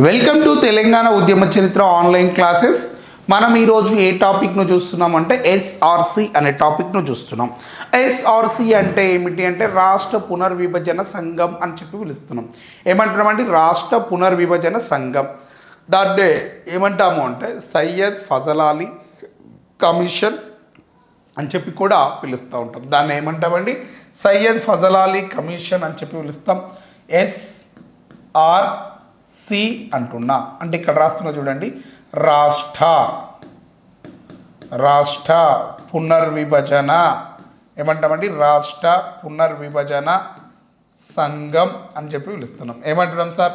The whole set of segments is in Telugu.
వెల్కమ్ టు తెలంగాణ ఉద్యమ చరిత్ర ఆన్లైన్ క్లాసెస్ మనం ఈరోజు ఏ టాపిక్ను చూస్తున్నాం అంటే ఎస్ఆర్సి అనే టాపిక్ను చూస్తున్నాం. ఎస్ఆర్సి అంటే ఏమిటి అంటే రాష్ట్ర పునర్విభజన సంఘం అని చెప్పి పిలుస్తున్నాం. ఏమంటున్నామంటే రాష్ట్ర పునర్విభజన సంఘం. దాన్ని ఏమంటాము అంటే సయ్యద్ ఫజలాలి కమిషన్ అని చెప్పి కూడా పిలుస్తూ ఉంటాం. దాన్ని ఏమంటామండి? సయ్యద్ ఫజలాలి కమిషన్ అని చెప్పి పిలుస్తాం. ఎస్ ఆర్ సి అంటున్నా అంటే ఇక్కడ రాస్తున్నా చూడండి. రాష్ట్ర. రాష్ట్ర పునర్విభజన. ఏమంటామండి? రాష్ట్ర పునర్విభజన సంఘం అని చెప్పి పిలుస్తున్నాం. ఏమంటున్నాం సార్?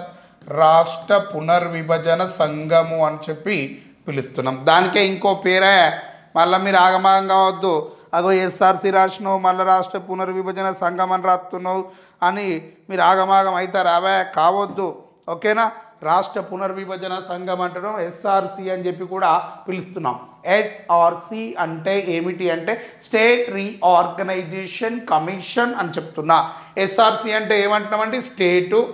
రాష్ట్ర పునర్విభజన సంఘము అని చెప్పి పిలుస్తున్నాం. దానికే ఇంకో పేరే. మళ్ళీ మీరు ఆగమాగం కావద్దు. అగో ఎస్ఆర్సి రాసినావు మళ్ళీ రాష్ట్ర పునర్విభజన సంఘం అని రాస్తున్నావు అని మీరు ఆగమాగం అవుతారు అవే కావద్దు. ఓకేనా? రాష్ట్ర పునర్విభజన సంఘం అంటడం ఎస్ఆర్సి అని చెప్పి కూడా పిలుస్తున్నాం. ఎస్ఆర్సి అంటే ఏమిటి అంటే స్టేట్ రీఆర్గనైజేషన్ కమిషన్ అని చెప్తున్నా. ఎస్ఆర్సి అంటే ఏమంటున్నామండి? స్టేటు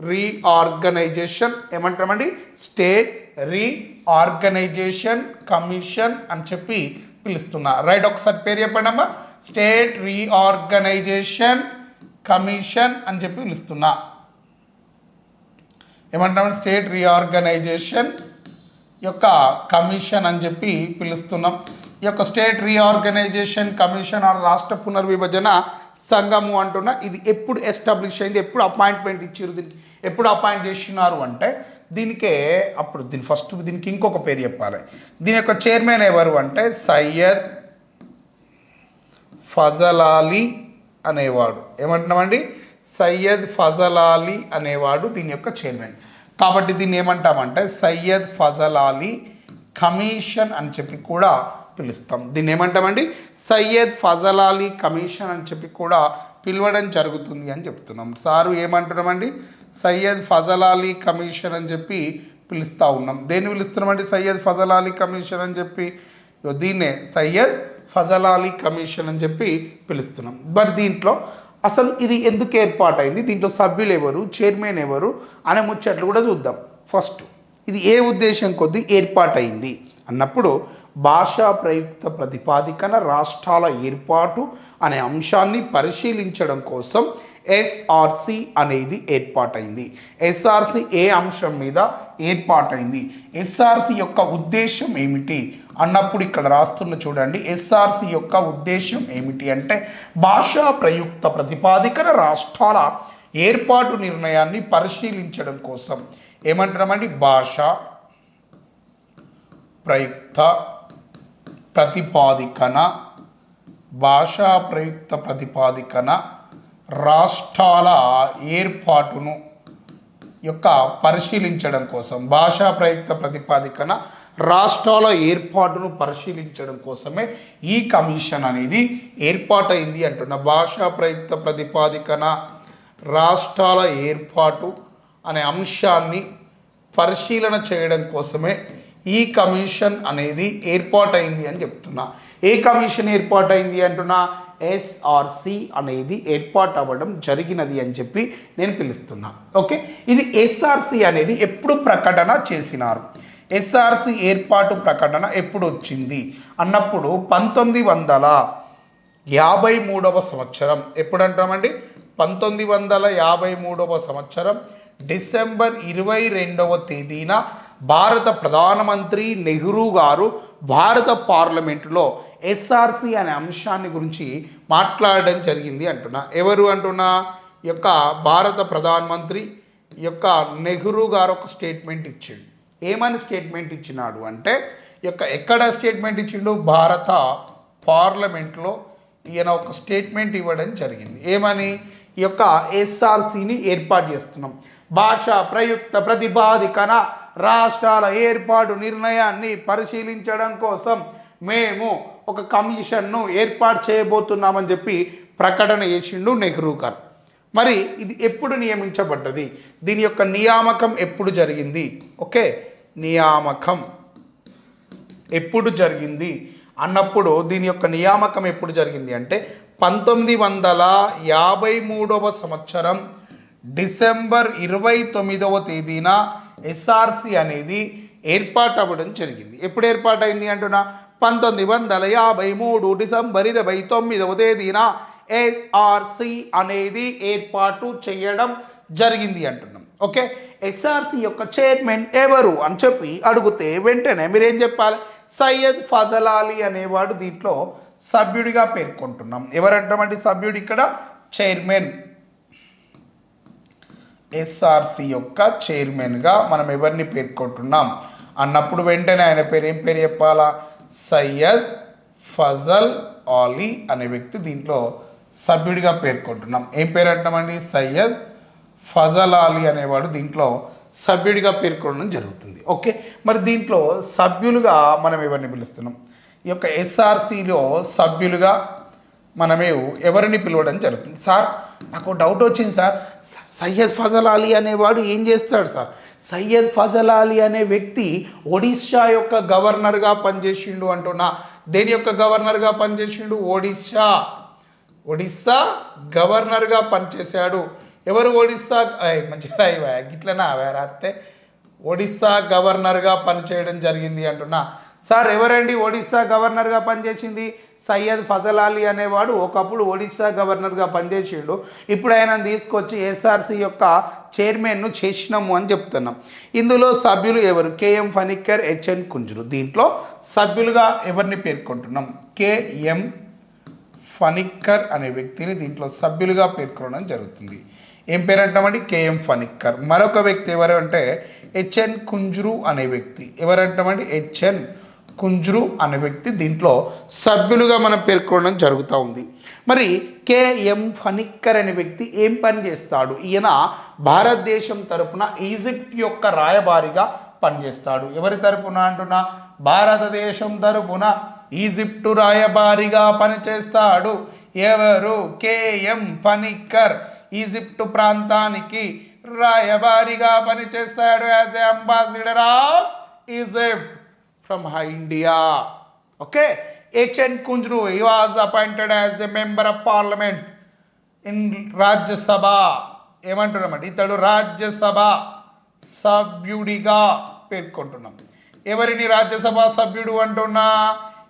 రీఆర్గనైజేషన్ ఏమంటామండి స్టేట్ రీఆర్గనైజేషన్ కమిషన్ అని చెప్పి పిలుస్తున్నా. రైట్ ఒకసారి పేరు చెప్పండమ్మా స్టేట్ రీఆర్గనైజేషన్ కమిషన్ అని చెప్పి పిలుస్తున్నా. ఏమంటాం? స్టేట్ రీఆర్గనైజేషన్ యొక్క కమిషన్ అని చెప్పి పిలుస్తున్నాం. ఈ యొక్క స్టేట్ రీఆర్గనైజేషన్ కమిషన్ ఆర్ రాష్ట్ర పునర్విభజన సంఘము అంటున్నా. ఇది ఎప్పుడు ఎస్టాబ్లిష్ అయింది? ఎప్పుడు అపాయింట్మెంట్ ఇచ్చారు దీనికి? ఎప్పుడు అపాయింట్ చేసినారు అంటే దీనికే అప్పుడు దీని ఫస్ట్ దీనికి ఇంకొక పేరు చెప్పాలి. దీని యొక్క చైర్మన్ ఎవరు అంటే సయ్యద్ ఫజలాలి అనేవాడు. ఏమంటున్నామండి? సయ్యద్ ఫజలాలి అనేవాడు దీని యొక్క చైర్మన్. కాబట్టి దీన్ని ఏమంటామంటే సయ్యద్ ఫజలాలి కమిషన్ అని చెప్పి కూడా పిలుస్తాం. దీన్ని ఏమంటామండి? సయ్యద్ ఫజలాలి కమిషన్ అని చెప్పి కూడా పిలవడం జరుగుతుంది అని చెప్తున్నాం. సారు ఏమంటున్నామండి? సయ్యద్ ఫజలాలి కమిషన్ అని చెప్పి పిలుస్తూ ఉన్నాం. దేన్ని పిలుస్తున్నామండి సయ్యద్ ఫజలాలి కమిషన్ అని చెప్పి? దీన్నే సయ్యద్ ఫజలాలి కమిషన్ అని చెప్పి పిలుస్తున్నాం. మరి దీంట్లో అసలు ఇది ఎందుకు ఏర్పాటైంది? దీంట్లో సభ్యులు ఎవరు? చైర్మన్ ఎవరు? అనే ముచ్చట్లు కూడా చూద్దాం. ఫస్ట్ ఇది ఏ ఉద్దేశం కొద్దీ ఏర్పాటైంది? అన్నప్పుడు భాషా ప్రయుక్త ప్రతిపాదికన రాష్ట్రాల ఏర్పాటు అనే అంశాన్ని పరిశీలించడం కోసం ఎస్ఆర్సి అనేది ఏర్పాటైంది. ఎస్ఆర్సి ఏ అంశం మీద ఏర్పాటైంది? ఎస్ఆర్సి యొక్క ఉద్దేశం ఏమిటి? అన్నప్పుడు ఇక్కడ రాస్తున్న చూడండి. ఎస్ఆర్సి యొక్క ఉద్దేశం ఏమిటి అంటే భాషా ప్రయుక్త ప్రతిపాదికన రాష్ట్రాల ఏర్పాటు నిర్ణయాన్ని పరిశీలించడం కోసం. ఏమంటున్నామండి? భాష ప్రయుక్త ప్రతిపాదికన భాషా ప్రయుక్త ప్రతిపాదికన రాష్ట్రాల ఏర్పాటును యొక్క పరిశీలించడం కోసం భాషా ప్రయుక్త ప్రతిపాదికన రాష్ట్రాల ఏర్పాటును పరిశీలించడం కోసమే ఈ కమిషన్ అనేది ఏర్పాటైంది అంటున్న. భాషా ప్రయుక్త ప్రతిపాదికన రాష్ట్రాల ఏర్పాటు అనే అంశాన్ని పరిశీలన చేయడం కోసమే ఈ కమిషన్ అనేది ఏర్పాటైంది అని చెప్తున్నా. ఏ కమిషన్ ఏర్పాటైంది అంటున్నా? ఎస్ఆర్సి అనేది ఏర్పాటు అవ్వడం జరిగినది అని చెప్పి నేను పిలుస్తున్నా. ఓకే? ఇది ఎస్ఆర్సి అనేది ఎప్పుడు ప్రకటన చేసినారు? ఎస్ఆర్సి ఏర్పాటు ప్రకటన ఎప్పుడు వచ్చింది? అన్నప్పుడు పంతొమ్మిది వందల యాభై మూడవ సంవత్సరం. ఎప్పుడు అంటామండి పంతొమ్మిది వందల యాభై మూడవ సంవత్సరం డిసెంబర్ ఇరవై రెండవ తేదీన భారత ప్రధానమంత్రి నెహ్రూ గారు భారత పార్లమెంటులో ఎస్ఆర్సి అనే అంశాన్ని గురించి మాట్లాడడం జరిగింది అంటున్నా. ఎవరు అంటున్నా? ఈ యొక్క భారత ప్రధానమంత్రి ఈ యొక్క నెహ్రూ గారు ఒక స్టేట్మెంట్ ఇచ్చిండు. ఏమని స్టేట్మెంట్ ఇచ్చినాడు అంటే ఈ యొక్క ఎక్కడ స్టేట్మెంట్ ఇచ్చిండు? భారత పార్లమెంట్లో ఈయన ఒక స్టేట్మెంట్ ఇవ్వడం జరిగింది. ఏమని? ఈ యొక్క ఎస్ఆర్సిని ఏర్పాటు చేస్తున్నాం. భాష ప్రయుక్త ప్రతిపాదికన రాష్ట్రాల ఏర్పాటు నిర్ణయాన్ని పరిశీలించడం కోసం మేము ఒక కమిషన్ను ఏర్పాటు చేయబోతున్నామని చెప్పి ప్రకటన చేసిండు నెహ్రూ గారు. మరి ఇది ఎప్పుడు నియమించబడ్డది? దీని యొక్క నియామకం ఎప్పుడు జరిగింది? ఓకే? నియామకం ఎప్పుడు జరిగింది? అన్నప్పుడు దీని యొక్క నియామకం ఎప్పుడు జరిగింది అంటే పంతొమ్మిది వందల యాభై మూడవ సంవత్సరం డిసెంబర్ ఇరవై తొమ్మిదవ తేదీన ఎస్ఆర్సి అనేది ఏర్పాటు అవ్వడం జరిగింది. ఎప్పుడు ఏర్పాటైంది అంటున్నా? పంతొమ్మిది వందల యాభై మూడు డిసెంబర్ ఇరవై తొమ్మిదవ తేదీన ఎస్ఆర్సి అనేది ఏర్పాటు చేయడం జరిగింది అంటున్నాం. ఓకే? ఎస్ఆర్సి యొక్క చైర్మన్ ఎవరు అని చెప్పి అడిగితే వెంటనే మీరేం చెప్పాలి? సయ్యద్ ఫజల్ అలీ అనేవాడు దీంట్లో సభ్యుడిగా పేర్కొంటున్నాం. ఎవరంటామండి సభ్యుడు ఇక్కడ? చైర్మన్. ఎస్ఆర్సి యొక్క చైర్మన్గా మనం ఎవరిని పేర్కొంటున్నాం? అన్నప్పుడు వెంటనే ఆయన పేరు ఏం పేరు చెప్పాలా? సయ్యద్ ఫజల్ ఆలీ అనే వ్యక్తి దీంట్లో సభ్యుడిగా పేర్కొంటున్నాం. ఏం పేరు అంటామండి సయ్యద్ ఫజల్ ఆలీ అనేవాడు దీంట్లో సభ్యుడిగా పేర్కొనడం జరుగుతుంది. ఓకే? మరి దీంట్లో సభ్యులుగా మనం ఎవరిని పిలుస్తున్నాం? ఈ యొక్క ఎస్ఆర్సీలో సభ్యులుగా మనమే ఎవరిని పిలవడం జరుగుతుంది? సార్ నాకు డౌట్ వచ్చింది సార్. సయ్యద్ ఫజల్ అలీ అనేవాడు ఏం చేస్తాడు సార్? సయ్యద్ ఫజల్ అలీ అనే వ్యక్తి ఒడిశా యొక్క గవర్నర్గా పనిచేసిండు అంటున్నా. దేని యొక్క గవర్నర్గా పనిచేసిండు? ఒడిశా. ఒడిస్సా గవర్నర్గా పనిచేశాడు. ఎవరు ఒడిస్సా మంచిగా ఇవా, వేరే అవే రాస్తే ఒడిస్సా గవర్నర్గా పనిచేయడం జరిగింది అంటున్నా. సార్ ఎవరండి ఒడిస్సా గవర్నర్గా పనిచేసింది? సయ్యద్ ఫజల్ అలీ అనేవాడు ఒకప్పుడు ఒడిస్సా గవర్నర్గా పనిచేసిండు. ఇప్పుడు ఆయన తీసుకొచ్చి ఎస్ఆర్సీ యొక్క చైర్మన్ను చేసినాము అని చెప్తున్నాం. ఇందులో సభ్యులు ఎవరు? KM Panikkar HN Kunzru. దీంట్లో సభ్యులుగా ఎవరిని పేర్కొంటున్నాం? కేఎం ఫనిక్కర్ అనే వ్యక్తిని దీంట్లో సభ్యులుగా పేర్కొనడం జరుగుతుంది. ఏం పేరు అంటామండి కేఎం ఫనిక్కర్ మరొక వ్యక్తి ఎవరు అంటే హెచ్ఎన్ కుంజురు అనే వ్యక్తి. ఎవరంటామండి? హెచ్ఎన్ కుంజురు అనే వ్యక్తి దీంట్లో సభ్యులుగా మనం పేర్కొనడం జరుగుతూ ఉంది. మరి కేఎం ఫనిక్కర్ అనే వ్యక్తి ఏం పని చేస్తాడు? ఈయన భారతదేశం తరపున ఈజిప్ట్ యొక్క రాయబారిగా పనిచేస్తాడు. ఎవరి తరపున అంటున్నా? భారతదేశం తరపున ఈజిప్టు రాయబారిగా పనిచేస్తాడు. ఎవరు? కేఎం ఫనిక్కర్ ఈజిప్టు ప్రాంతానికి రాయబారిగా పనిచేస్తాడు as a ambassador of Egypt. From India okay H N Kunzru he was appointed as a member of parliament in Rajya Sabha ఏమంటున్నామండి ఇతడు రాజ్యసభ సభ్యుడిగా పేర్కొంటున్నాం. ఎవరిని రాజ్యసభ సభ్యుడు అంటున్నా?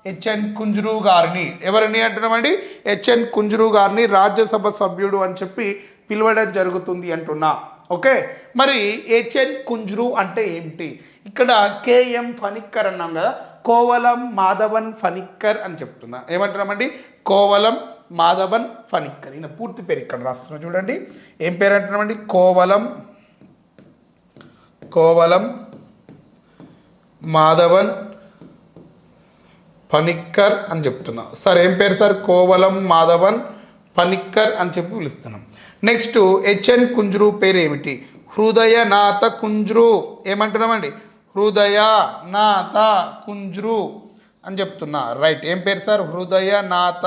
హెచ్ఎన్ కుంజురు గారిని. ఎవరిని అంటున్నామండి హెచ్ఎన్ కుంజురు గారిని రాజ్యసభ సభ్యుడు అని చెప్పి పిలవడం జరుగుతుంది అంటున్నా. ఓకే? మరి ఏచెన్ కుంజురు అంటే ఏమిటి? ఇక్కడ కేఎం ఫనిక్కర్ అన్నాం కదా కోవలం మాధవన్ ఫనిక్కర్ అని చెప్తున్నా. ఏమంటున్నామండి? కోవలం మాధవన్ ఫనిక్కర్ ఈయన పూర్తి పేరు ఇక్కడ రాస్తున్నా చూడండి. ఏం పేరు అంటున్నామండి? కోవలం కోవలం మాధవన్ పనిక్కర్ అని చెప్తున్నా. సార్ ఏం పేరు సార్? కోవలం మాధవన్ పనిక్కర్ అని చెప్పి పిలుస్తున్నాం. నెక్స్ట్ హెచ్ఎన్ కుంజ్రు పేరు ఏమిటి హృదయనాథ కుంజ్రు. ఏమంటున్నామండి? హృదయనాథ కుంజ్రు అని చెప్తున్నా. రైట్. ఏం పేరు సార్? హృదయనాథ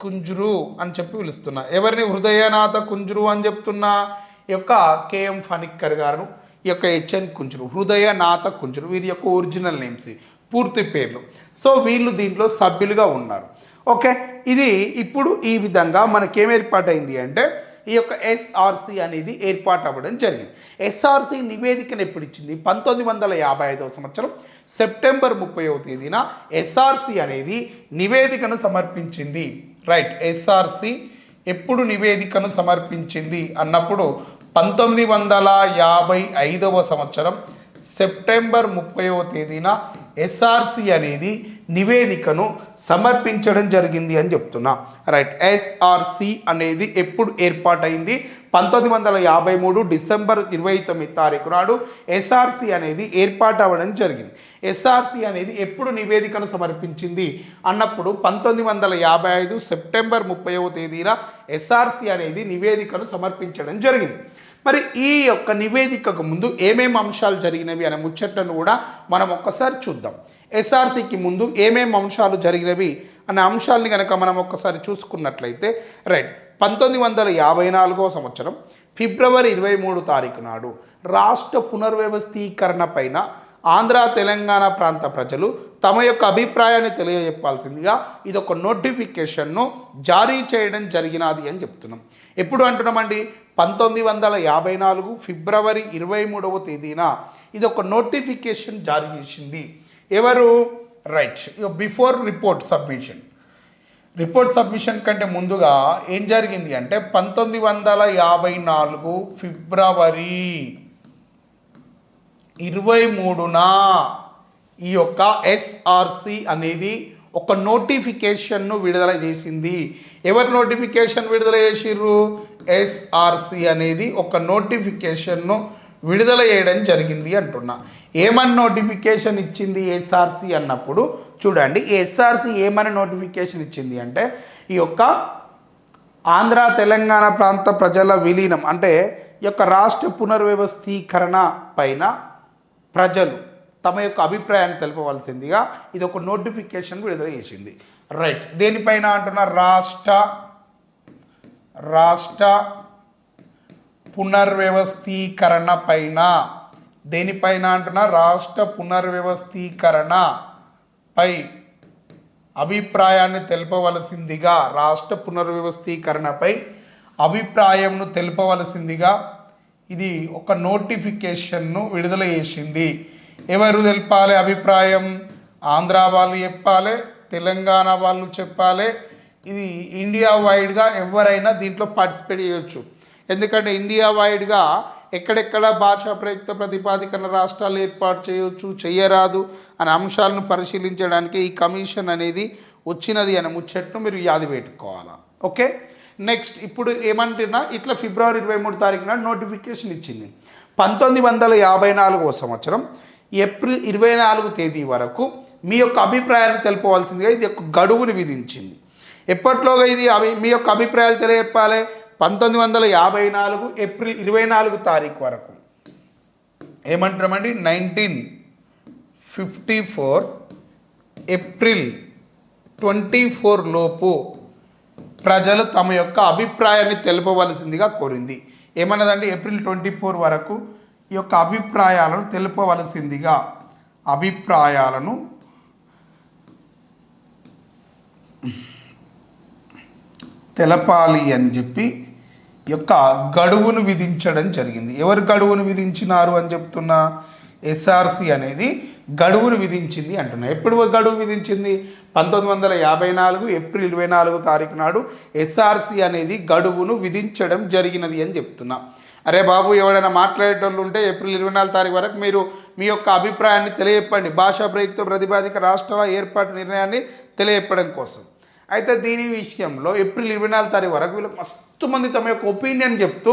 కుంజురు అని చెప్పి పిలుస్తున్నా. ఎవరిని హృదయనాథ కుంజురు అని చెప్తున్నా? ఈ యొక్క కేఎం ఫనిక్కర్ గారు ఈ యొక్క హెచ్ఎన్ కుంజురు. హృదయనాథ కుంజురు. వీరి యొక్క ఒరిజినల్ నేమ్స్ పూర్తి పేర్లు. సో వీళ్ళు దీంట్లో సభ్యులుగా ఉన్నారు. ఓకే ఇది ఇప్పుడు ఈ విధంగా మనకేం ఏర్పాటైంది అంటే ఈ యొక్క ఎస్ఆర్సి అనేది ఏర్పాటు అవ్వడం జరిగింది ఎస్ఆర్సి నివేదికను ఎప్పుడు ఇచ్చింది? పంతొమ్మిది వందల యాభై ఐదవ సంవత్సరం సెప్టెంబర్ ముప్పైవ తేదీన ఎస్ఆర్సి అనేది నివేదికను సమర్పించింది. రైట్ ఎస్ఆర్సి ఎప్పుడు నివేదికను సమర్పించింది అన్నప్పుడు పంతొమ్మిది వందల యాభై ఐదవ సంవత్సరం సెప్టెంబర్ ముప్పైవ తేదీన ఎస్ఆర్సి అనేది నివేదికను సమర్పించడం జరిగింది అని చెప్తున్నా. రైట్. ఎస్ఆర్సి అనేది ఎప్పుడు ఏర్పాటైంది? పంతొమ్మిది వందల యాభై మూడు డిసెంబర్ ఇరవై తొమ్మిది తారీఖు నాడు ఎస్ఆర్సి అనేది ఏర్పాటు అవ్వడం జరిగింది ఎస్ఆర్సి అనేది ఎప్పుడు నివేదికను సమర్పించింది? అన్నప్పుడు పంతొమ్మిది వందల యాభై ఐదు సెప్టెంబర్ ముప్పైవ తేదీన ఎస్ఆర్సి అనేది నివేదికను సమర్పించడం జరిగింది. మరి ఈ యొక్క నివేదికకు ముందు ఏమేమి అంశాలు జరిగినవి అనే ముచ్చట్లను కూడా మనం ఒక్కసారి చూద్దాం. ఎస్ఆర్సీకి ముందు ఏమేమి అంశాలు జరిగినవి అనే అంశాలని కనుక మనం ఒక్కసారి చూసుకున్నట్లయితే రైట్ పంతొమ్మిది వందల యాభై నాలుగో సంవత్సరం ఫిబ్రవరి ఇరవై మూడు తారీఖు నాడు రాష్ట్ర పునర్వ్యవస్థీకరణ పైన ఆంధ్ర తెలంగాణ ప్రాంత ప్రజలు తమ యొక్క అభిప్రాయాన్ని తెలియజెప్పాల్సిందిగా ఇది ఒక నోటిఫికేషన్ను జారీ చేయడం జరిగినది అని చెప్తున్నాం. ఎప్పుడు అంటున్నామండి? పంతొమ్మిది వందల యాభై నాలుగు ఫిబ్రవరి ఇరవై మూడవ తేదీన ఇది ఒక నోటిఫికేషన్ జారీ చేసింది. ఎవరు? Right. Before report submission. Report submission కంటే ముందుగా ఏం జరిగింది అంటే పంతొమ్మిది వందల యాభై నాలుగు ఫిబ్రవరి ఇరవై మూడున ఈ యొక్క ఎస్ఆర్సి అనేది ఒక నోటిఫికేషన్ను విడుదల చేసింది. ఎవరి నోటిఫికేషన్ విడుదల చేసిర్రు? ఎస్ఆర్సి అనేది ఒక నోటిఫికేషన్ను విడుదల చేయడం జరిగింది అంటున్నా. ఏమని నోటిఫికేషన్ ఇచ్చింది ఎస్ఆర్సి అన్నప్పుడు? చూడండి ఎస్ఆర్సి ఏమని నోటిఫికేషన్ ఇచ్చింది అంటే ఈ యొక్క ఆంధ్ర తెలంగాణ ప్రాంత ప్రజల విలీనం అంటే ఈ యొక్క రాష్ట్ర పునర్వ్యవస్థీకరణ పైన ప్రజలు తమ యొక్క అభిప్రాయాన్ని తెలపవలసిందిగా ఇది ఒక నోటిఫికేషన్ విడుదల చేసింది. రైట్ దేనిపైన అంటున్న? రాష్ట్ర రాష్ట్ర పునర్వ్యవస్థీకరణ పైన. దేనిపైన అంటున్న? రాష్ట్ర పునర్వ్యవస్థీకరణ పై అభిప్రాయాన్ని తెలపవలసిందిగా రాష్ట్ర పునర్వ్యవస్థీకరణపై అభిప్రాయంను తెలపవలసిందిగా ఇది ఒక నోటిఫికేషన్ను విడుదల చేసింది. ఎవరు తెలపాలి అభిప్రాయం? ఆంధ్ర వాళ్ళు చెప్పాలి తెలంగాణ వాళ్ళు చెప్పాలి. ఇది ఇండియా వైడ్గా ఎవరైనా దీంట్లో పార్టిసిపేట్ చేయొచ్చు. ఎందుకంటే ఇండియా వైడ్గా ఎక్కడెక్కడ భాషా ప్రయుక్త ప్రతిపాదికన రాష్ట్రాలు ఏర్పాటు చేయొచ్చు చేయరాదు అనే అంశాలను పరిశీలించడానికి ఈ కమిషన్ అనేది వచ్చినది అనే ముచ్చట్ను మీరు యాది పెట్టుకోవాలా. ఓకే? నెక్స్ట్ ఇప్పుడు ఏమంటున్నా ఇట్లా ఫిబ్రవరి ఇరవై మూడు తారీఖున నోటిఫికేషన్ ఇచ్చింది. పంతొమ్మిది వందల యాభై నాలుగో సంవత్సరం ఏప్రిల్ ఇరవై నాలుగు తేదీ వరకు మీ యొక్క అభిప్రాయాన్ని తెలుపవలసిందిగా ఇది ఒక గడువుని విధించింది. ఎప్పట్లోగా ఇది అభి మీ యొక్క అభిప్రాయాలు తెలియజెప్పాలి? పంతొమ్మిది వందల యాభై నాలుగు ఏప్రిల్ ఇరవై నాలుగు తారీఖు వరకు. ఏమంటామండి? Nineteen fifty four April twenty four లోపు ప్రజలు తమ యొక్క అభిప్రాయాన్ని తెలుపవలసిందిగా కోరింది. ఏమన్నదండి? ఏప్రిల్ ట్వంటీ ఫోర్ వరకు ఈ యొక్క అభిప్రాయాలను తెలుపవలసిందిగా. అభిప్రాయాలను తెలపాలి అని చెప్పి యొక్క గడువును విధించడం జరిగింది. ఎవరు గడువును విధించినారు అని చెప్తున్నా? ఎస్ఆర్సి అనేది గడువును విధించింది అంటున్నా. ఎప్పుడు గడువు విధించింది? పంతొమ్మిది వందల యాభై నాలుగు ఏప్రిల్ ఇరవై నాలుగు తారీఖు నాడు ఎస్ఆర్సి అనేది గడువును విధించడం జరిగినది అని చెప్తున్నా. అరే బాబు ఎవరైనా మాట్లాడేటోళ్ళు ఉంటే ఏప్రిల్ ఇరవై నాలుగు తారీఖు వరకు మీరు మీ యొక్క అభిప్రాయాన్ని తెలియపండి. భాషా ప్రయుక్త ప్రతిపాదిక రాష్ట్రాల ఏర్పాటు నిర్ణయాన్ని తెలియపడం కోసం. అయితే దీని విషయంలో ఏప్రిల్ ఇరవై నాలుగు తారీఖు వరకు వీళ్ళకి మస్తు మంది తమ యొక్క ఒపీనియన్ చెప్తూ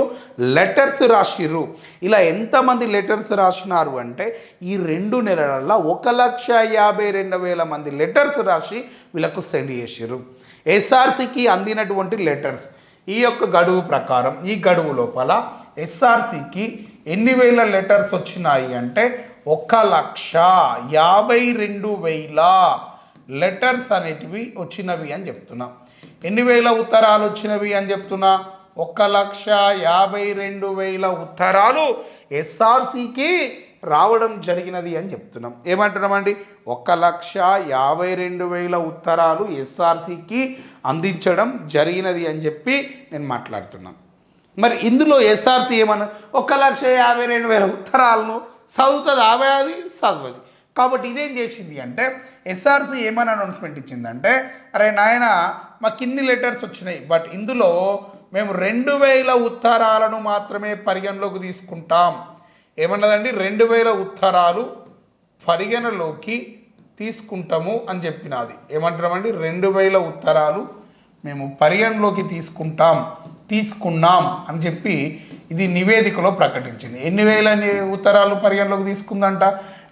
లెటర్స్ రాసిర్రు. ఇలా ఎంతమంది లెటర్స్ రాసినారు అంటే ఈ రెండు నెలలలో ఒక లక్ష యాభై రెండు వేల మంది లెటర్స్ రాసి వీళ్ళకు సెండ్ చేసిర్రు. ఎస్ఆర్సీకి అందినటువంటి లెటర్స్. ఈ యొక్క గడువు ప్రకారం ఈ గడువు లోపల ఎస్ఆర్సికి ఎన్ని వేల లెటర్స్ వచ్చినాయి అంటే ఒక లక్ష యాభై రెండు వేల లెటర్స్ అనేటివి వచ్చినవి అని చెప్తున్నా. ఎన్ని వేల ఉత్తరాలు వచ్చినవి అని చెప్తున్నా? ఒక లక్ష యాభై రెండు వేల ఉత్తరాలు ఎస్ఆర్సికి రావడం జరిగినది అని చెప్తున్నాం. ఏమంటున్నామండి? ఒక లక్ష యాభై రెండు వేల ఉత్తరాలు ఎస్ఆర్సికి అందించడం జరిగినది అని చెప్పి నేను మాట్లాడుతున్నాను మరి ఇందులో ఎస్ఆర్సి ఏమన్నా ఒక లక్ష యాభై రెండు వేల ఉత్తరాలను చదువుతుంది ఆమె అది చదవది. కాబట్టి ఇదేం చేసింది అంటే ఎస్ఆర్సి ఏమని అనౌన్స్మెంట్ ఇచ్చిందంటే అరే నాయన మా కింది లెటర్స్ వచ్చినాయి బట్ ఇందులో మేము రెండు వేల ఉత్తరాలను మాత్రమే పరిగణలోకి తీసుకుంటాం. ఏమన్నదండి? రెండు వేల ఉత్తరాలు పరిగణలోకి తీసుకుంటాము అని చెప్పినది. ఏమంటున్నామండి? రెండు వేల ఉత్తరాలు మేము పరిగణలోకి తీసుకుంటాం. తీసుకున్నాం అని చెప్పి ఇది నివేదికలో ప్రకటించింది. ఎన్ని వేల ఉత్తరాలు పరిగణలోకి తీసుకుందంట?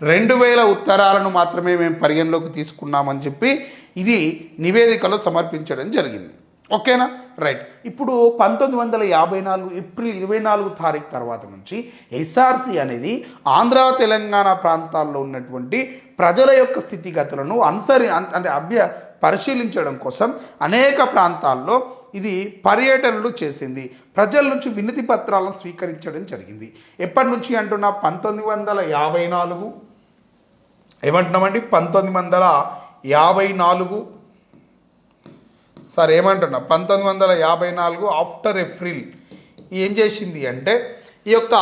రెండు వేల ఉత్తరాలను మాత్రమే మేము పరిగణలోకి తీసుకున్నామని చెప్పి ఇది నివేదికలో సమర్పించడం జరిగింది. ఓకేనా? రైట్. ఇప్పుడు పంతొమ్మిది వందల యాభై నాలుగు ఏప్రిల్ ఇరవై నాలుగు తారీఖు తర్వాత నుంచి ఎస్ఆర్సి అనేది ఆంధ్ర తెలంగాణ ప్రాంతాల్లో ఉన్నటువంటి ప్రజల యొక్క స్థితిగతులను అనుసరి అన్- అంటే అభ్య పరిశీలించడం కోసం అనేక ప్రాంతాల్లో ఇది పర్యటనలు చేసింది. ప్రజల నుంచి వినతి పత్రాలను స్వీకరించడం జరిగింది. ఎప్పటి నుంచి అంటున్నా? పంతొమ్మిది వందల యాభై నాలుగు. ఏమంటున్నామండి? పంతొమ్మిది వందల యాభై నాలుగు. సార్ ఏమంటున్నా? పంతొమ్మిది వందల యాభై నాలుగు ఆఫ్టర్ ఏప్రిల్. ఏం చేసింది అంటే ఈ యొక్క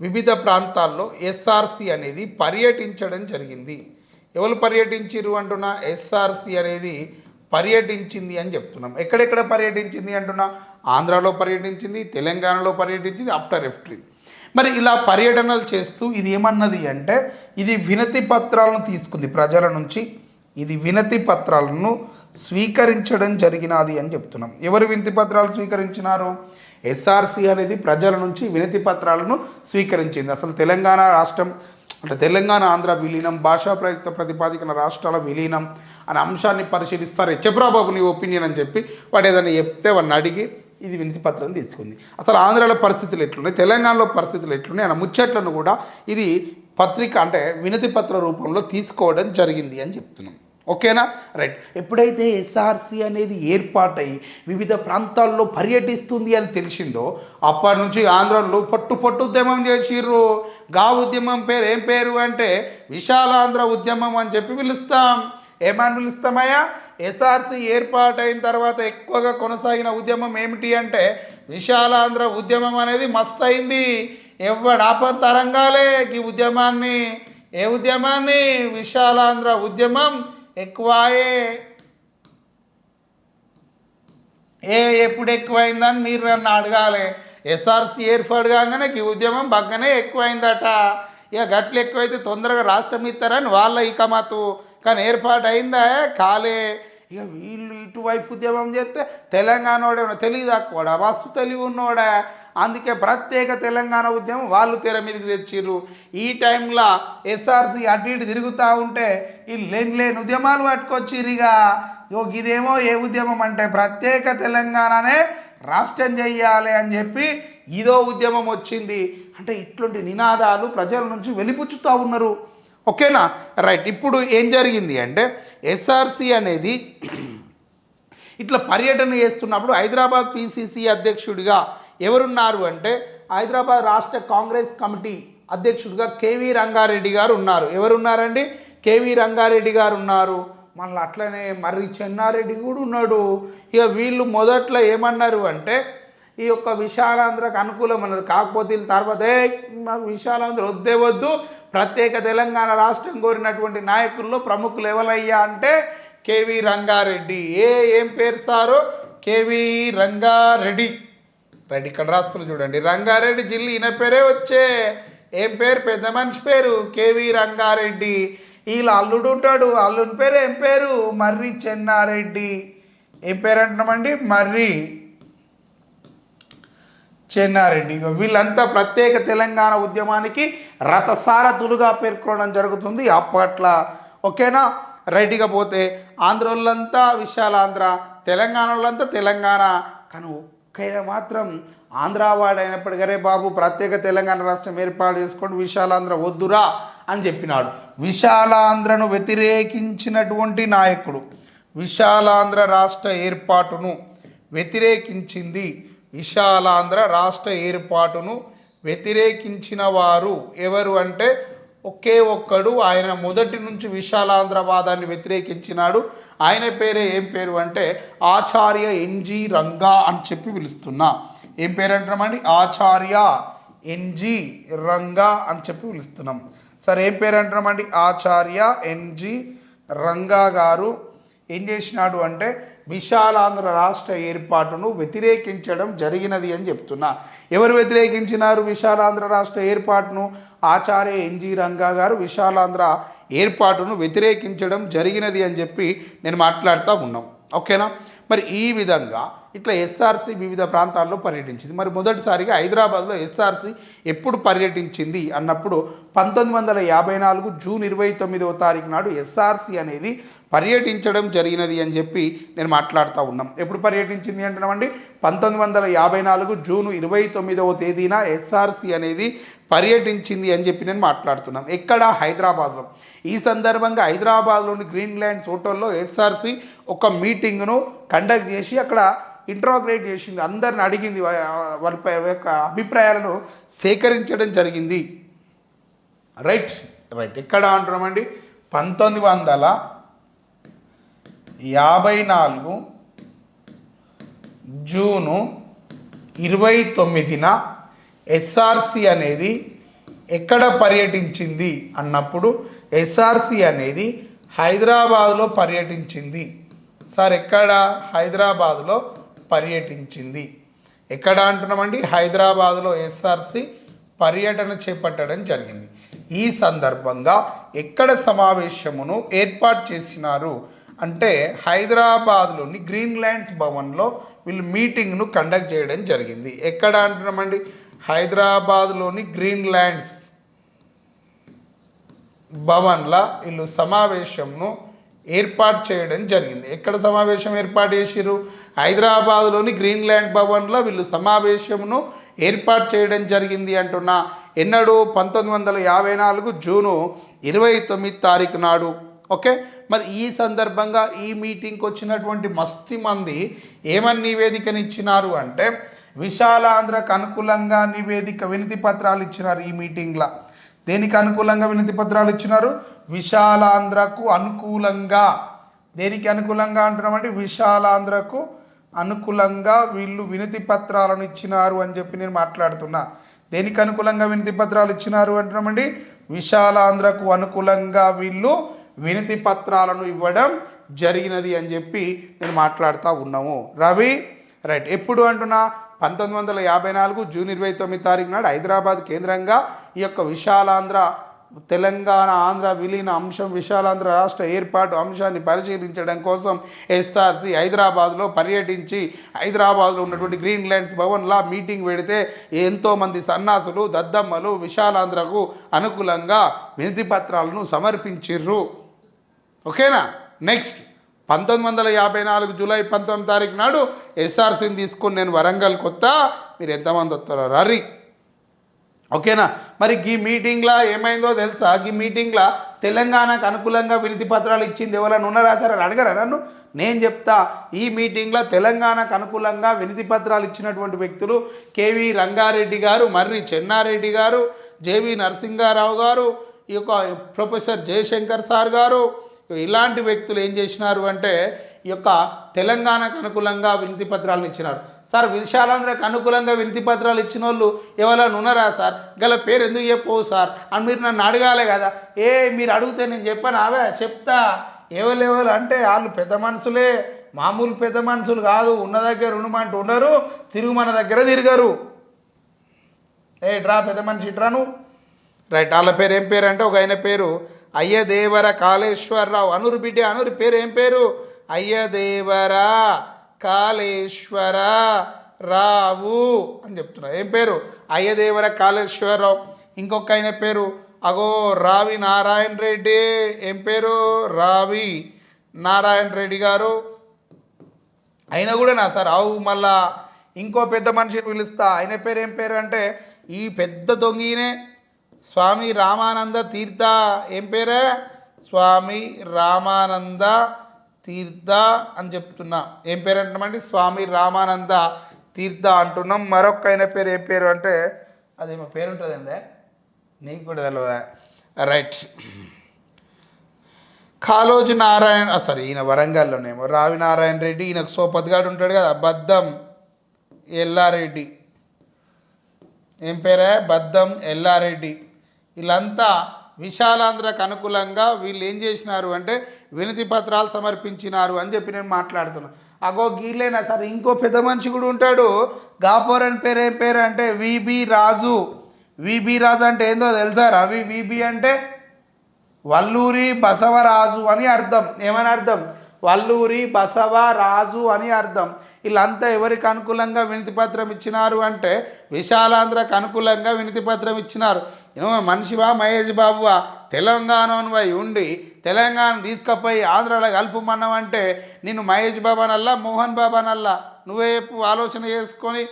వివిధ ప్రాంతాల్లో ఎస్ఆర్సి అనేది పర్యటించడం జరిగింది. ఎవరు పర్యటించారు అంటున్నా? ఎస్ఆర్సి అనేది పర్యటించింది అని చెప్తున్నాం. ఎక్కడెక్కడ పర్యటించింది అంటున్నా? ఆంధ్రాలో పర్యటించింది తెలంగాణలో పర్యటించింది ఆఫ్టర్ ఏప్రిల్ మరి ఇలా పర్యటనలు చేస్తూ ఇది ఏమన్నది అంటే ఇది వినతి పత్రాలను తీసుకుంది ప్రజల నుంచి. ఇది వినతి పత్రాలను స్వీకరించడం జరిగినది అని చెప్తున్నాం. ఎవరు వినతి పత్రాలు స్వీకరించినారు? ఎస్ఆర్సి అనేది ప్రజల నుంచి వినతి పత్రాలను స్వీకరించింది. అసలు తెలంగాణ రాష్ట్రం అంటే తెలంగాణ ఆంధ్ర విలీనం భాషా ప్రయుక్త ప్రతిపాదికన రాష్ట్రాల విలీనం అనే అంశాన్ని పరిశీలిస్తారు. చెప్పరాబాబు నీ ఒపీనియన్ అని చెప్పి వాడు ఏదైనా చెప్తే వాడిని అడిగి ఇది వినతి పత్రం తీసుకుంది. అసలు ఆంధ్రాలో పరిస్థితులు ఎట్లున్నాయి? తెలంగాణలో పరిస్థితులు ఎట్లున్నాయి? అన్న ముచ్చట్లను కూడా ఇది పత్రిక అంటే వినతి పత్ర రూపంలో తీసుకోవడం జరిగింది అని చెప్తున్నాం. ఓకేనా? రైట్. ఎప్పుడైతే ఎస్ఆర్సి అనేది ఏర్పాటై వివిధ ప్రాంతాల్లో పర్యటిస్తుంది అని తెలిసిందో అప్పటి నుంచి ఆంధ్రలో పట్టు పట్టు ఉద్యమం చేసిర్రు. గా ఉద్యమం పేరు ఏం పేరు అంటే విశాలాంధ్ర ఉద్యమం అని చెప్పి పిలుస్తాం. ఏమని పిలుస్తామయ్యా? ఎస్ఆర్సి ఏర్పాటైన తర్వాత ఎక్కువగా కొనసాగిన ఉద్యమం ఏమిటి అంటే విశాలాంధ్ర ఉద్యమం అనేది మస్తు అయింది. ఎవడు తరంగాలే ఈ ఉద్యమాన్ని. ఏ ఉద్యమాన్ని? విశాలాంధ్ర ఉద్యమం. ఎక్కువయే. ఏ ఎప్పుడు ఎక్కువైందని మీరు నన్ను అడగాలి. ఎస్ఆర్సి ఏర్పాటు కాగానే ఈ ఉద్యమం బగ్గనే ఎక్కువైందట. ఇక గట్లు ఎక్కువైతే తొందరగా రాష్ట్రం ఇస్తారని వాళ్ళ ఇక మాతు కానీ ఏర్పాటు అయిందా కాలే. ఇక వీళ్ళు ఇటువైపు ఉద్యమం చేస్తే తెలంగాణ వాడే తెలివి తక్కువడా వస్తు తెలివి ఉన్నోడా అందుకే ప్రత్యేక తెలంగాణ ఉద్యమం వాళ్ళు తెర మీదకి తెచ్చిర్రు. ఈ టైంలో ఎస్ఆర్సి అటు ఇటు తిరుగుతూ ఉంటే ఈ లేని లేని ఉద్యమాలు పట్టుకొచ్చిరిగా ఇగో ఇదేమో ఏ ఉద్యమం అంటే ప్రత్యేక తెలంగాణనే రాష్ట్రం చెయ్యాలి అని చెప్పి ఇదో ఉద్యమం వచ్చింది. అంటే ఇట్లాంటి నినాదాలు ప్రజల నుంచి వెలిపుచ్చుతూ ఉన్నారు. ఓకేనా? రైట్. ఇప్పుడు ఏం జరిగింది అంటే ఎస్ఆర్సి అనేది ఇట్లా పర్యటన చేస్తున్నప్పుడు హైదరాబాద్ పిసిసి అధ్యక్షుడిగా ఎవరున్నారు అంటే హైదరాబాద్ రాష్ట్ర కాంగ్రెస్ కమిటీ అధ్యక్షుడిగా కేవీ రంగారెడ్డి గారు ఉన్నారు. ఎవరున్నారండి? కేవీ రంగారెడ్డి గారు ఉన్నారు. మళ్ళీ అట్లనే మర్రి చెన్నారెడ్డి కూడా ఉన్నాడు. ఇక వీళ్ళు మొదట్లో ఏమన్నారు అంటే ఈ యొక్క విశాలాంధ్రకు అనుకూలం అన్నారు. కాకపోతే తర్వాత మాకు విశాలాంధ్ర వద్దే వద్దు. ప్రత్యేక తెలంగాణ రాష్ట్రం కోరినటువంటి నాయకుల్లో ప్రముఖులు ఎవరయ్యా అంటే కేవీ రంగారెడ్డి. ఏ ఏం పేరు సారు? కేవీ రంగారెడ్డి. రైట్ ఇక్కడ రాస్తున్నా చూడండి. రంగారెడ్డి జిల్లా ఈయన పేరే వచ్చే. ఏం పేరు? పెద్ద మనిషి పేరు కేవీ రంగారెడ్డి. వీళ్ళ అల్లుడు ఉంటాడు. అల్లుని పేరు ఏం పేరు? మర్రి చెన్నారెడ్డి. ఏం పేరు అంటున్నామండి? మర్రి చెన్నారెడ్డి. వీళ్ళంతా ప్రత్యేక తెలంగాణ ఉద్యమానికి రథసారథులుగా పేర్కొనడం జరుగుతుంది. అప్పట్లో ఓకేనా? రైట్గా పోతే ఆంధ్రోళ్ళంతా విశాలాంధ్ర తెలంగాణ వాళ్ళంతా తెలంగాణ. కానీ ఒక్కైనా మాత్రం ఆంధ్రావాడు అయినప్పటికరే బాబు ప్రత్యేక తెలంగాణ రాష్ట్రం ఏర్పాటు చేసుకోండి విశాలాంధ్ర వద్దురా అని చెప్పినాడు. విశాలాంధ్రను వ్యతిరేకించినటువంటి నాయకుడు విశాలాంధ్ర రాష్ట్ర ఏర్పాటును వ్యతిరేకించింది. విశాలాంధ్ర రాష్ట్ర ఏర్పాటును వ్యతిరేకించిన వారు ఎవరు అంటే ఒకే ఒక్కడు ఆయన మొదటి నుంచి విశాలాంధ్రవాదాన్ని వ్యతిరేకించినాడు. ఆయన పేరే ఏం పేరు అంటే ఆచార్య ఎన్జి రంగా అని చెప్పి పిలుస్తున్నా. ఏం పేరు అంటున్నామండి ఆచార్య ఎన్జి రంగా అని చెప్పి పిలుస్తున్నాం. సరే ఏం పేరు అంటున్నామండి ఆచార్య ఎన్జి రంగా గారు ఏం చేసినాడు అంటే విశాలాంధ్ర రాష్ట్ర ఏర్పాటును వ్యతిరేకించడం జరిగినది అని చెప్తున్నా. ఎవరు వ్యతిరేకించినారు విశాలాంధ్ర రాష్ట్ర ఏర్పాటును? ఆచార్య ఎన్జి రంగా గారు విశాలాంధ్ర ఏర్పాటును వ్యతిరేకించడం జరిగినది అని చెప్పి నేను మాట్లాడుతూ ఉన్నాం. ఓకేనా? మరి ఈ విధంగా ఇట్లా ఎస్ఆర్సి వివిధ ప్రాంతాల్లో పర్యటించింది. మరి మొదటిసారిగా హైదరాబాద్లో ఎస్ఆర్సి ఎప్పుడు పర్యటించింది అన్నప్పుడు పంతొమ్మిది వందల యాభై నాలుగు జూన్ ఇరవై తొమ్మిదవ తారీఖు నాడు ఎస్ఆర్సి అనేది పర్యటించడం జరిగినది అని చెప్పి నేను మాట్లాడుతూ ఉన్నాం. ఎప్పుడు పర్యటించింది అంటున్నామండి? పంతొమ్మిది వందల యాభై నాలుగు జూన్ ఇరవై తొమ్మిదవ తేదీన ఎస్ఆర్సి అనేది పర్యటించింది అని చెప్పి నేను మాట్లాడుతున్నాం. ఎక్కడ? హైదరాబాద్లో. ఈ సందర్భంగా హైదరాబాద్లోని గ్రీన్ ల్యాండ్స్ హోటల్లో ఎస్ఆర్సి ఒక మీటింగ్ను కండక్ట్ చేసి అక్కడ ఇంట్రాగ్రేట్ చేసింది. అందరిని అడిగింది వారి యొక్క అభిప్రాయాలను సేకరించడం జరిగింది. Right right. ఎక్కడ అంటున్నామండి? పంతొమ్మిది వందల యాభై నాలుగు జూను ఇరవై తొమ్మిదిన ఎస్ఆర్సి అనేది ఎక్కడ పర్యటించింది అన్నప్పుడు ఎస్ఆర్సి అనేది హైదరాబాదులో పర్యటించింది. సార్ ఎక్కడ హైదరాబాదులో పర్యటించింది? ఎక్కడ అంటున్నామండి? హైదరాబాదులో ఎస్ఆర్సి పర్యటన చేపట్టడం జరిగింది. ఈ సందర్భంగా ఎక్కడ సమావేశమును ఏర్పాటు చేసినారు? అంటే హైదరాబాద్లోని గ్రీన్ ల్యాండ్స్ భవన్లో వీళ్ళు మీటింగ్ను కండక్ట్ చేయడం జరిగింది. ఎక్కడ అంటున్నామండి? హైదరాబాద్లోని గ్రీన్ ల్యాండ్స్ భవన్ల వీళ్ళు సమావేశంను ఏర్పాటు చేయడం జరిగింది. ఎక్కడ సమావేశం ఏర్పాటు చేసిరు హైదరాబాద్లోని గ్రీన్ ల్యాండ్ భవన్లో వీళ్ళు సమావేశమును ఏర్పాటు చేయడం జరిగింది అంటున్నా. ఎన్నడూ పంతొమ్మిది వందల యాభై నాలుగు జూను ఇరవై తొమ్మిది తారీఖు నాడు ఓకే? మరి ఈ సందర్భంగా ఈ మీటింగ్కి వచ్చినటువంటి మస్తి మంది ఏమని నివేదికనిచ్చినారు అంటే విశాలాంధ్రకు అనుకూలంగా నివేదిక వినతి పత్రాలు ఇచ్చినారు ఈ మీటింగ్లో. దేనికి అనుకూలంగా వినతి పత్రాలు ఇచ్చినారు? విశాలాంధ్రకు అనుకూలంగా. దేనికి అనుకూలంగా అంటున్నామంటే విశాలాంధ్రకు అనుకూలంగా వీళ్ళు వినతి పత్రాలను ఇచ్చినారు అని చెప్పి నేను మాట్లాడుతున్నా. దేనికి అనుకూలంగా వినతి పత్రాలు ఇచ్చినారు అంటున్నామండి విశాలాంధ్రకు అనుకూలంగా వీళ్ళు వినతి పత్రాలను ఇవ్వడం జరిగినది అని చెప్పి నేను మాట్లాడుతూ ఉన్నాము. రవి రైట్ ఎప్పుడు అంటున్నా? పంతొమ్మిది వందల యాభై నాలుగు జూన్ ఇరవై తొమ్మిది తారీఖు నాడు హైదరాబాద్ కేంద్రంగా ఈ యొక్క విశాలాంధ్ర తెలంగాణ ఆంధ్ర విలీన అంశం విశాలాంధ్ర రాష్ట్ర ఏర్పాటు అంశాన్ని పరిశీలించడం కోసం ఎస్ఆర్సి హైదరాబాద్లో పర్యటించి హైదరాబాద్లో ఉన్నటువంటి గ్రీన్ ల్యాండ్స్ భవన్లా మీటింగ్ పెడితే ఎంతోమంది సన్నాసులు దద్దమ్మలు విశాలాంధ్రకు అనుకూలంగా వినతి పత్రాలను సమర్పించిర్రు. ఓకేనా? నెక్స్ట్ పంతొమ్మిది వందల యాభై నాలుగు జూలై పంతొమ్మిది తారీఖు నాడు ఎస్ఆర్సీని తీసుకొని నేను వరంగల్ కొత్త. మీరు ఎంతమంది వస్తారో రరి. ఓకేనా? మరి ఈ మీటింగ్లో ఏమైందో తెలుసా? ఈ మీటింగ్లో తెలంగాణకు అనుకూలంగా వినతి పత్రాలు ఇచ్చింది ఎవరైనా ఉన్నారా సరే? అడగరా నన్ను? నేను చెప్తా ఈ మీటింగ్లో తెలంగాణకు అనుకూలంగా వినతి పత్రాలు ఇచ్చినటువంటి వ్యక్తులు కేవీ రంగారెడ్డి గారు మర్రి చెన్నారెడ్డి గారు జేవి నరసింహారావు గారు ఈ యొక్క ప్రొఫెసర్ జయశంకర్ సార్ గారు ఇలాంటి వ్యక్తులు ఏం చేసినారు అంటే ఈ యొక్క తెలంగాణకు అనుకూలంగా వినతి పత్రాలను ఇచ్చినారు. సార్ విశాలాంధ్రకు అనుకూలంగా వినతి పత్రాలు ఇచ్చిన వాళ్ళు ఎవరైనా ఉన్నారా సార్? గల పేరు ఎందుకు చెప్పవు సార్? అని మీరు నన్ను అడగాలి కదా. ఏ మీరు అడిగితే నేను చెప్పాను. అవే చెప్తా. ఎవరెవరు అంటే వాళ్ళు పెద్ద మనుషులే. మామూలు పెద్ద మనుషులు కాదు. ఉన్న దగ్గర ఉండమంటూ ఉండరు. తిరుగు మన దగ్గర తిరగరు. ఏ డ్రా పెద్ద మనిషి ఇట్రాను రైట్ వాళ్ళ పేరు ఏం పేరు అంటే ఒక ఆయన పేరు అయ్యదేవర కాళేశ్వరరావు. అనురు బిడ్డ అనురు పేరు ఏం పేరు? అయ్యదేవర కాళేశ్వర రావు అని చెప్తున్నారు ఏం పేరు? అయ్యదేవర కాళేశ్వరరావు. ఇంకొక ఆయన పేరు? అగో రావి నారాయణ రెడ్డి. ఏం పేరు? రావి నారాయణ రెడ్డి గారు. అయినా కూడా నా సార్ అవు మళ్ళా ఇంకో పెద్ద మనిషిని పిలుస్తా. ఆయన పేరు ఏం పేరు అంటే ఈ పెద్ద దొంగినే స్వామి రామానంద తీర్థ ఏం పేరే? స్వామి రామానంద తీర్థ అని చెప్తున్నా. ఏం పేరు అంటున్నామండి? స్వామి రామానంద తీర్థ అంటున్నాం. మరొక ఆయన పేరు ఏం పేరు అంటే అదేమో పేరు ఉంటుంది నీకు కూడా తెలియదా రైట్. కాలోజీ నారాయణ సారీ ఈయన వరంగల్లోనేమో. రావి నారాయణ రెడ్డి ఈయనకు సోపత్ ఉంటాడు కదా బద్దం ఎల్లారెడ్డి. ఏం పేరే? బద్దం ఎల్లారెడ్డి. వీళ్ళంతా విశాలాంధ్రకు అనుకూలంగా వీళ్ళు ఏం చేసినారు అంటే వినతి పత్రాలు సమర్పించినారు అని చెప్పి నేను మాట్లాడుతున్నాను అగో గీలేనా సార్ ఇంకో పెద్ద మనిషి కూడా ఉంటాడు. గాపోరన్ పేరు ఏం పేరు అంటే విబి రాజు. విబి రాజు అంటే ఏందో తెలుసారు అవి విబి అంటే వల్లూరి బసవరాజు అని అర్థం. ఏమని అర్థం? వల్లూరి బసవరాజు అని అర్థం. వీళ్ళంతా ఎవరికి అనుకూలంగా వినతి పత్రం ఇచ్చినారు అంటే విశాలాంధ్రకు అనుకూలంగా వినతి పత్రం ఇచ్చినారు. మనిషివా మహేష్ బాబువా? తెలంగాణవై ఉండి తెలంగాణ తీసుకపోయి ఆంధ్రాలో కలుపుమన్నామంటే నిన్ను మహేష్ బాబా నల్లా మోహన్ బాబా నల్లా నువ్వే ఆలోచన చేసుకొని.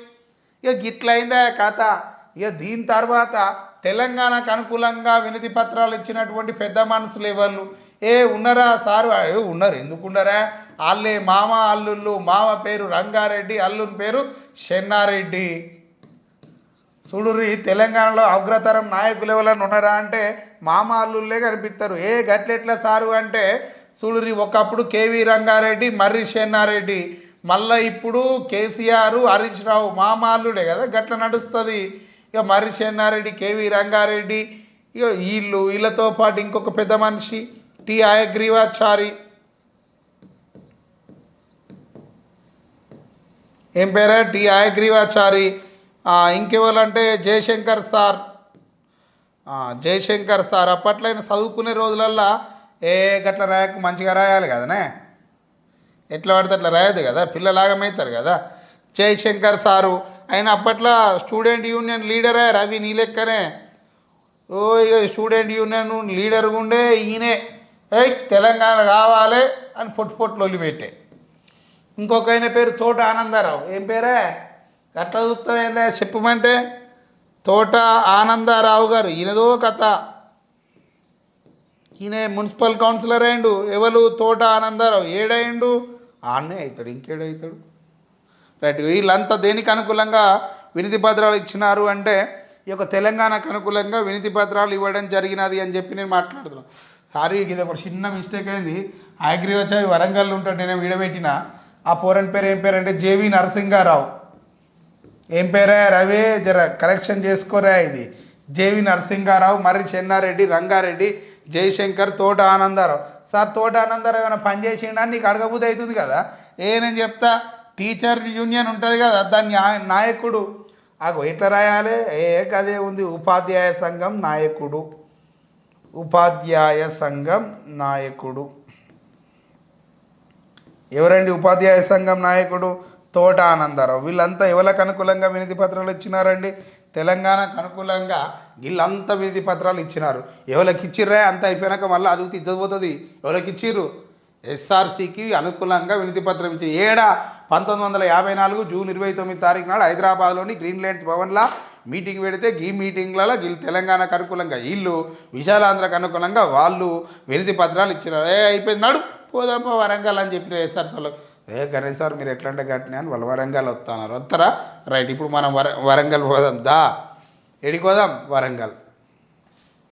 ఇక గిట్లయిందా కథ? ఇక దీని తర్వాత తెలంగాణకు అనుకూలంగా వినతి పత్రాలు ఇచ్చినటువంటి పెద్ద మనసులు ఎవరు ఏ ఉన్నారా సారు? ఏ ఉన్నారు. ఎందుకు ఉన్నారా? వాళ్ళే మామ అల్లుళ్ళు. మామ పేరు రంగారెడ్డి అల్లుని పేరు చెన్నారెడ్డి. చూడుర్రి తెలంగాణలో అగ్రతరం నాయకులు ఎవరైనా ఉన్నారా అంటే మామ అల్లుళ్ళే కనిపిస్తారు. ఏ గట్లెట్లా సారు అంటే చూడుర్రి ఒకప్పుడు కేవీ రంగారెడ్డి మర్రి చెన్నారెడ్డి మళ్ళీ ఇప్పుడు కేసీఆర్ హరీష్ రావు మామ అల్లుడే కదా గట్ల నడుస్తుంది. ఇక మర్రి చెన్నారెడ్డి కేవీ రంగారెడ్డి ఇక వీళ్ళు వీళ్ళతో పాటు ఇంకొక పెద్ద మనిషి టి. అయగ్రీవాచారి ఏం పేరా? టి. అయగ్రీవాచారి ఇంకెవరంటే జయశంకర్ సార్. జయశంకర్ సార్ అప్పట్లో ఆయన చదువుకునే రోజులల్లా ఏ గట్ల రాయక మంచిగా రాయాలి కదనే? ఎట్లా పడితే అట్లా రాయదు కదా? పిల్లలాగమవుతారు కదా? జయశంకర్ సారు. ఆయన అప్పట్లో స్టూడెంట్ యూనియన్ లీడరే రవి నీ లెక్కనే. ఓ ఇక స్టూడెంట్ యూనియన్ లీడర్ ఉండే ఈయనే. ఏ తెలంగాణ కావాలి అని పొట్టు పొట్లు వదిలిపెట్టే ఇంకొక ఆయన పేరు తోట ఆనందారావు. ఏం పేరే? అట్లా చూస్తావేందా చెప్పమంటే తోట ఆనందారావు గారు ఈయనదో కథ. ఈయన మున్సిపల్ కౌన్సిలర్ అయిండు. ఎవరు తోట ఆనందారావు. ఏడయిండు? ఆడనే అవుతాడు ఇంకేడవుతాడు రైట్ వీళ్ళంతా దేనికి అనుకూలంగా వినతి పత్రాలు ఇచ్చినారు అంటే ఈ యొక్క తెలంగాణకు అనుకూలంగా వినతి పత్రాలు ఇవ్వడం జరిగినది అని చెప్పి నేను మాట్లాడుతున్నాను సారీ ఇది ఒక చిన్న మిస్టేక్ అయింది. అగ్రివచ్చాయి వరంగల్ ఉంటాడు నేను విడబెట్టిన. ఆ పోరన్ పేరు ఏం పేరు అంటే జేవి నరసింహారావు. ఏం పేరా? రవి జర కరెక్షన్ చేసుకోరా ఇది. J V Narasimha Rao Marri Chenna Reddy Ranga Reddy Jayashankar Thota Ananda Rao. Sir తోట ఆనందారావు ఏమైనా పని చేసిండా? నీకు అడగబుద్ధి అవుతుంది కదా. ఏ నేను చెప్తా టీచర్ యూనియన్ ఉంటుంది కదా దాని నాయకుడు. ఆగో ఎట్లా రాయాలి? ఏ కదే ఉంది. ఉపాధ్యాయ సంఘం నాయకుడు. ఉపాధ్యాయ సంఘం నాయకుడు. ఎవరండి ఉపాధ్యాయ సంఘం నాయకుడు? తోట ఆనందరావు వీళ్ళంతా ఎవరికి అనుకూలంగా వినతి పత్రాలు ఇచ్చినారండి? తెలంగాణకు అనుకూలంగా వీళ్ళంతా వినతి పత్రాలు ఇచ్చినారు. ఎవరికి ఇచ్చిర్రే? అంత అయిపోయినాక మళ్ళీ అదుగు ఇచ్చకపోతుంది ఎవరికి ఇచ్చిర్రు? ఎస్ఆర్సీకి అనుకూలంగా వినతి పత్రం ఇచ్చి ఏడా? పంతొమ్మిది వందల యాభై నాలుగు జూన్ ఇరవై తొమ్మిది తారీఖు నాడు హైదరాబాద్లోని గ్రీన్ ల్యాండ్స్ భవన్లో మీటింగ్ పెడితే ఈ మీటింగ్లలో వీళ్ళు తెలంగాణకు అనుకూలంగా వీళ్ళు విశాలాంధ్రకు అనుకూలంగా వాళ్ళు వినతి పత్రాలు ఇచ్చినారు. ఏ అయిపోయింది నాడు? పోదాంపా వరంగల్ అని చెప్పిన ఎస్ఆర్సీలో ఏ గణేష్ సార్ మీరు ఎట్లాంటి ఘటన గట్టిన అని వాళ్ళు వరంగల్ వస్తున్నారు. వస్తారా? రైట్ ఇప్పుడు మనం వర వరంగల్ పోదాం. దా ఎడికి పోదాం? వరంగల్.